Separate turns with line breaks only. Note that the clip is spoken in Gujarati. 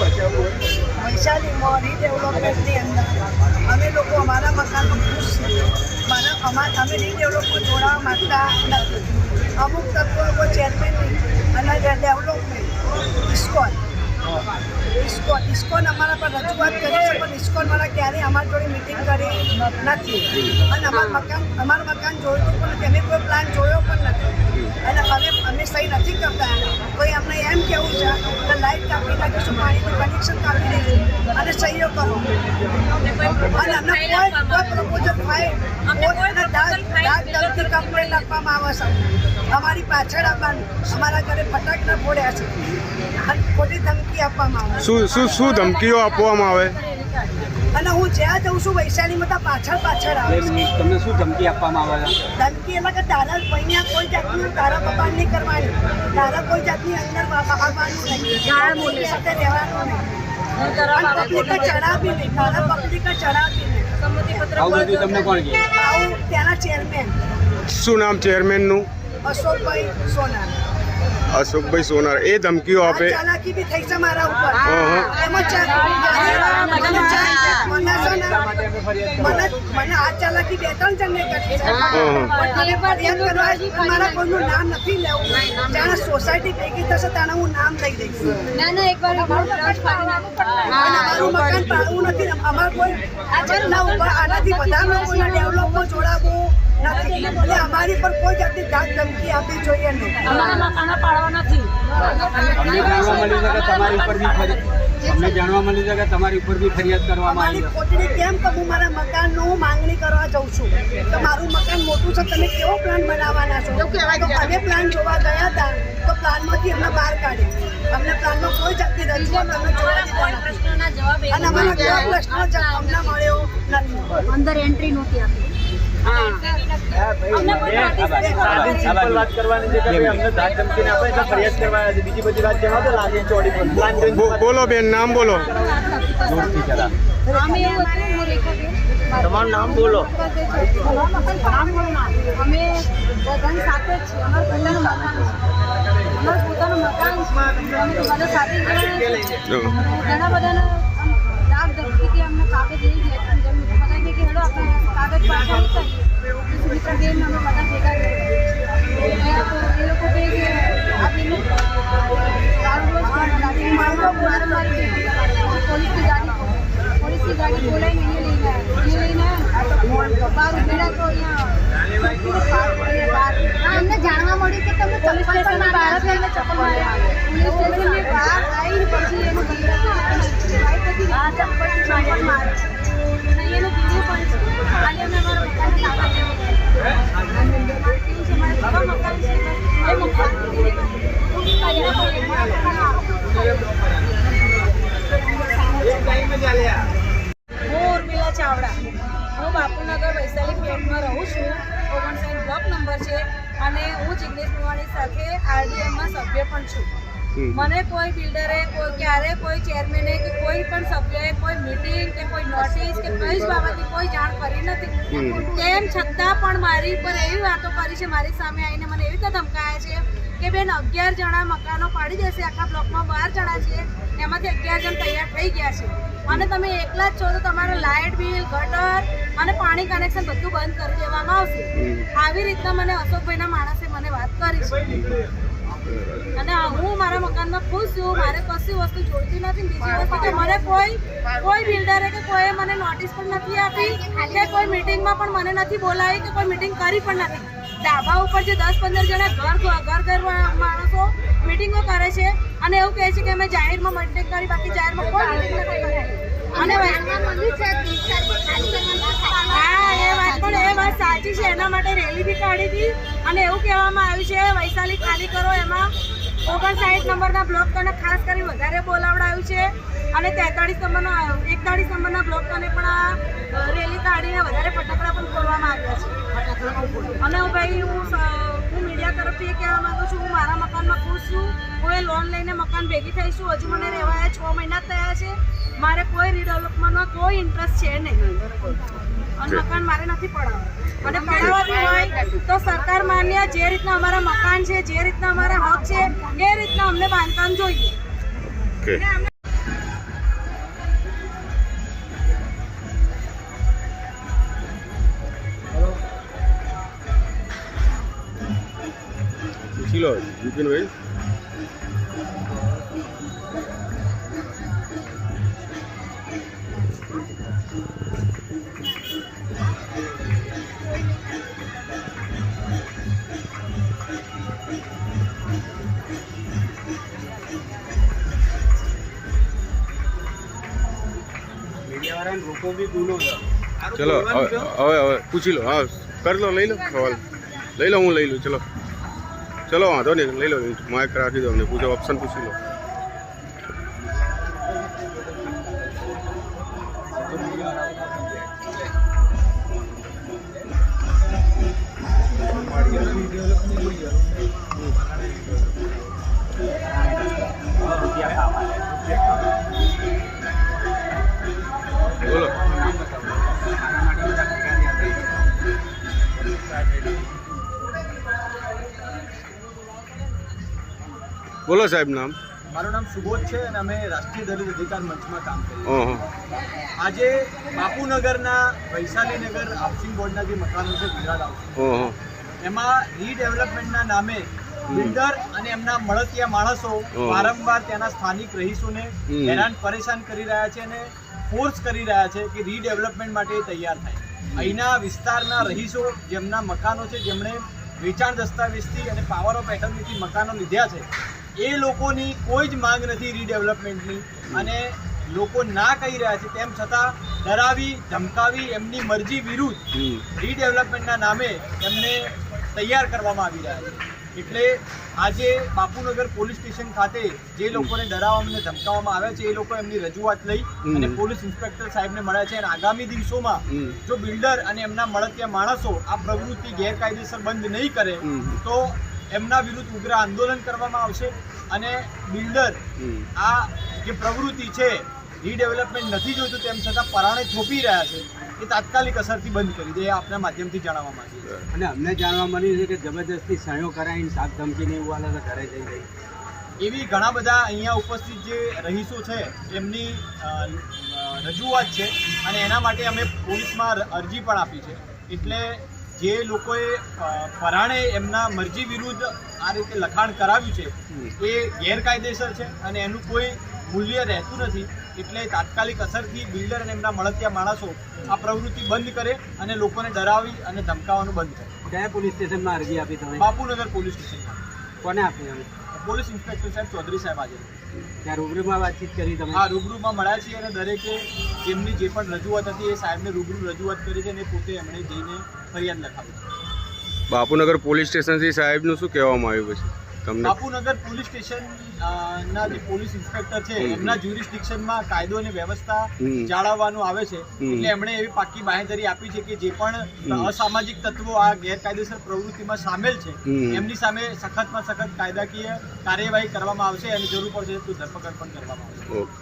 વૈશાલીમાં રીડેવલપમેન્ટની અંદર. અમે લોકો અમારા મકાનમાં ખુશ છીએ મારા અમારા અમે રીડેવલપમાં જોડાવા માંગતા નથી. અમુક તત્વો લોકો ચેરમેનની અને ડેવલપમેન્ટ ઇસ્કોન ઇસ્કોન ઇસ્કોન અમારા પર રજૂઆત કરી છે પણ ઇસ્કોનવાળા ક્યારેય અમારી જોડે મિટિંગ કરી નથી. અને અમારું મકાન અમારું મકાન જોયું પણ અમે કોઈ પ્લાન જોયો પણ નથી. અને હવે અમે સહી નથી કરતા. કોઈ અમને એમ કેવું છે કે લાઇટ કાપી નાખીશું પાણીનું કનેક્શન કાપી દઈશું અને સહીઓ કરો. અને અમને કોઈ કોઈ પ્રપોઝલ થાય કોઈ દાગ દાગ દરથી કમ્પ્લેન્ટ આપવામાં આવે છે. અમારી પાછળ આવવાનું અમારા ઘરે ફટાકડા ફોડ્યા છે. અને ખોટી ધમકી આપવામાં આવે
શું શું શું ધમકીઓ આપવામાં આવે?
અને હું જ્યાં જઉં છું વૈશાલીમાં તો પાછળ પાછળ આવે છે.
તમને શું ધમકી આપવામાં આવે
ધમકી એટલે કે તારા પૈયા કોઈ જાતની તારા પપ્પાને નહીં કરવાની. તારા કોઈ જાતની અંદર આવવાનું નહીં. તારા મોટી સાથે રહેવાનું નહીં. પબ્લિકે ચડાવી નહીં. તારા પબ્લિકે ચડાવી નહીં.
આવું બધું તમને કોણ કહે?
આવું ત્યાંના ચેરમેન
શું નામ ચેરમેનનું
અશોકભાઈ સોનાર.
અશોકભાઈ સોનાર. એ ધમકીઓ આપે.
ચાલાકી બી થઈ છે મારા ઉપર. મને છે ને, મને મને આ ચાલાકી બે ત્રણ જણને કરી છે. ફરિયાદ કરવા મારા કોઈનું નામ નથી લેવું. જાણે સોસાયટી ભેગી થશે ત્યારે હું નામ લઈ દઈશ.
ના ના એકવાર
અમારું મકાન પાડવું નથી. ને કોઈ આજના ઉપર આનાથી બધા લોકોને ડેવલપમાં જોડાવવું નથી એટલે અમારી પર કોઈ જાતની ધાક ધમકી આપવી જોઈએ નહીં.
અમારા મકાનો પાડવા નથી.
અમને જાણવા મળ્યું છે કે તમારી ઉપર બી ફરિયાદ અમને જાણવા મળ્યું છે કે તમારી ઉપર બી ફરિયાદ કરવામાં
અમારી
આવી છે.
કેમ કે હું મારા મકાનનું માંગણી કરવા જાઉં છું. તો મારું મકાન મોટું છે તમે કેવો પ્લાન બનાવવાના છો? તો અમે પ્લાન જોવા ગયા હતા. તો પ્લાનમાંથી અમને બહાર કાઢી અમને પ્લાનમાં કોઈ જાતની રજૂઆત અમને જોવા દીધા
પ્રશ્નોના જવાબ
અને અમારા કોઈ પ્રશ્નો અમને મળ્યો નથી.
અંદર એન્ટ્રી નહોતી આપી.
બધી
બોલો બેન નામ બોલો.
તમારું નામ બોલો.
અમે બધાની સાથે જ છીએ. અમારું પોતાનું મકાન છે. અમારું પોતાનું મકાન છે. અમે બધા સાથે જ ઘણા બધાના આમ દાગ અમને કાપે લઈ ગયા જેમ બધા કહે કે હેડો આપણે કાગળ પાછા નહીં કરીએ સુમિત્રા બેન અમે બધા ભેગા થયા તો એ લોકો કહે કે આ બેન દારૂ રોજ લાઠી મારવા મારા મારી પોલીસની ગાડી પોલીસની ગાડી બોલાવીને અહીંયા લઈને આવ્યા અહીંયા લઈને આવ્યા બાર ઉભેલા તો અહીંયા અમને જાણવા મળ્યું કે તમે પોલીસ સ્ટેશનની બહાર જ લઈને ચપ્પલ માર્યા પોલીસ સ્ટેશનની
Thank you. મને કોઈ બિલ્ડરે કોઈ ક્યારે કોઈ ચેરમેને કે કોઈ પણ સભ્યએ કોઈ મીટિંગ કે કોઈ નોટિસ કે કઈ જ બાબતે કોઈ જાણ કરી નથી. તેમ છતાં પણ મારી પર એવી વાતો કરી છે મારી સામે આવીને મને એવી રીતે ધમકાયા છે કે બેન અગિયાર જણા મકાનો પાડી દેશે આખા બ્લોકમાં બાર જણા છે એમાંથી અગિયાર જણ તૈયાર થઈ ગયા છે. અને તમે એકલા જ છો તો તમારું લાઇટ બિલ ગટર અને પાણી કનેક્શન બધું બંધ કરી દેવામાં આવશે. આવી રીતના મને અશોકભાઈના માણસે મને વાત કરી છે. અને હું મારા મકાનમાં ખુશ છું મારે કશી વસ્તુ જોઈતી નથી બીજી વસ્તુ કે મને કોઈ કોઈ બિલ્ડરે કે કોઈએ મને નોટિસ પણ નથી આપી કે કોઈ મીટિંગમાં પણ મને નથી બોલાવી કે કોઈ મીટિંગ કરી પણ નથી. ધાબા ઉપર જે દસ પંદર જણા ઘર ઘર ઘર માણસો મિટિંગો કરે છે અને એવું કહે છે કે અમે જાહેરમાં મિટિંગ કરી બાકી જાહેરમાં કોઈ મિટિંગ નથી કરી. અને એ છે, એના માટે રેલી બી કાઢી હતી અને એવું કહેવામાં આવ્યું છે, વૈશાલી ખાલી કરો એમાં. ઓગણસાઠ નંબરના બ્લોક તને ખાસ કરી વધારે બોલાવડાવ્યું છે. અને તેતાળીસ નંબરનો, એકતાળીસ નંબરના બ્લોક તને પણ આ રેલી કાઢીને વધારે ફટાકડા પણ ખોલવામાં આવ્યા છે. અને ભાઈ, હું હું મીડિયા તરફથી એ કહેવા માગું છું, હું મારા મકાનમાં ખુશ છું. હું એ લોન લઈને મકાન ભેગી થઈ છું. હજુ મને રહેવાયા છ મહિના થયા છે. મારે કોઈ રીડેવલપમેન્ટમાં કોઈ ઇન્ટરેસ્ટ છે નહીં. અને મકાન મારે નથી પડાવવા. અને પડાવવાથી હોય તો સરકાર માન્ય જે રીતના અમારા મકાન છે જે રીતના અમારા હક છે એ રીતના અમને બાંધકામ જોઈએ.
Chilo, you
can wait. રોકો બી ગુનો છે.
ચલો હવે હવે હવે પૂછી લો. હા કરી લો લઈ લો સવાલ. લઈ લો હું લઈ લઉં. ચલો. ચલો વાંધો નહીં. લઈ લો માઇક રાખી દો અમને પૂછો ઓપ્શન પૂછી લો. બોલો સાહેબ નામ?
મારું નામ સુબોધ છે અને અમે રાષ્ટ્રીય દલિત અધિકાર મંચમાં કામ કરીએ આજે બાપુનગરના વૈશાલીનગર હાઉસિંગ બોર્ડના જે મકાનો છે ગુજરાત હાઉસિંગ એમાં રીડેવલપમેન્ટના નામે બિલ્ડર અને એમના મળતિયા માણસો વારંવાર ત્યાંના સ્થાનિક રહીશોને હેરાન પરેશાન કરી રહ્યા છે અને ફોર્સ કરી રહ્યા છે કે રીડેવલપમેન્ટ માટે તૈયાર થાય. અહીંના વિસ્તારના રહીશો જેમના મકાનો છે જેમણે વેચાણ દસ્તાવેજથી અને પાવર ઓફ એટર્નીથી મકાનો લીધ્યા છે એ લોકોની કોઈ જ માંગ નથી રીડેવલપમેન્ટની અને લોકો ના કહી રહ્યા છે તેમ છતાં ડરાવી ધમકાવી એમની મરજી વિરુદ્ધ રીડેવલપમેન્ટના નામે એમને તૈયાર કરવામાં આવી રહ્યા છે. એટલે આજે બાપુનગર પોલીસ સ્ટેશન ખાતે જે લોકોને ડરાવવામાં અને ધમકાવવામાં આવ્યા છે એ લોકો એમની રજૂઆત લઈ અને પોલીસ ઇન્સ્પેક્ટર સાહેબને મળ્યા છે. અને આગામી દિવસોમાં જો બિલ્ડર અને એમના મળતિયા માણસો આ પ્રવૃત્તિ ગેરકાયદેસર બંધ નહીં કરે તો એમના વિરુદ્ધ ઉગ્ર આંદોલન કરવામાં આવશે અને બિલ્ડર આ જે પ્રવૃત્તિ છે રીડેવલપમેન્ટ નથી જોઈતું તેમ છતાં પરાણે થોપી રહ્યા છે એ તાત્કાલિક અસરથી બંધ કરી દે એ આપના માધ્યમથી જાણવા માંગીએ
અને અમને જાણવા મળ્યું છે કે જબરદસ્તી સહયો કરાવીને શાક ધમકીને એવું આલે ઘરે જઈ ગઈ
એવી ઘણા બધા અહીંયા ઉપસ્થિત જે રહીશો છે એમની રજૂઆત છે અને એના માટે અમે પોલીસમાં અરજી પણ આપી છે. એટલે જે લોકોએ પરાણે એમના મરજી વિરુદ્ધ આ રીતે લખાણ કરાવ્યું છે એ ગેરકાયદેસર છે અને એનું કોઈ મૂલ્ય રહેતું નથી. એટલે તાત્કાલિક અસરથી બિલ્ડર અને એમના મળતિયા માણસો આ પ્રવૃત્તિ બંધ કરે અને લોકોને ડરાવી અને ધમકાવવાનું બંધ કરે.
કયા પોલીસ સ્ટેશનમાં અરજી આપી તમે?
બાપુનગર પોલીસ સ્ટેશન
કોને આપી તમે
પોલીસ ઇન્સ્પેક્ટર સાહેબ ચૌધરી સાહેબ આજે.
ત્યાં રૂબરૂમાં વાતચીત કરી તમે?
હા રૂબરૂમાં મળ્યા છીએ અને દરેકે એમની જે પણ રજૂઆત હતી એ સાહેબને રૂબરૂ રજૂઆત કરી છે અને પોતે એમણે જઈને ફરિયાદ લખાવી.
બાપુનગર પોલીસ સ્ટેશનથી સાહેબનું શું કહેવામાં આવ્યું પછી?
બાપુનગર પોલીસ સ્ટેશન ના જે પોલીસ ઇન્સ્પેક્ટર છે. એમના જ્યુરિસ્ડિક્શનમાં કાયદો અને વ્યવસ્થા જાળવવાનું આવે છે. એટલે એમણે એવી પાકી બાહેધરી આપી છે કે જે પણ અસામાજિક તત્વો આ ગેરકાયદેસર પ્રવૃત્તિમાં સામેલ છે એમની સામે સખતમાં સખત કાયદાકીય કાર્યવાહી કરવામાં આવશે અને જરૂર પડશે તો ધરપકડ પણ કરવામાં આવશે.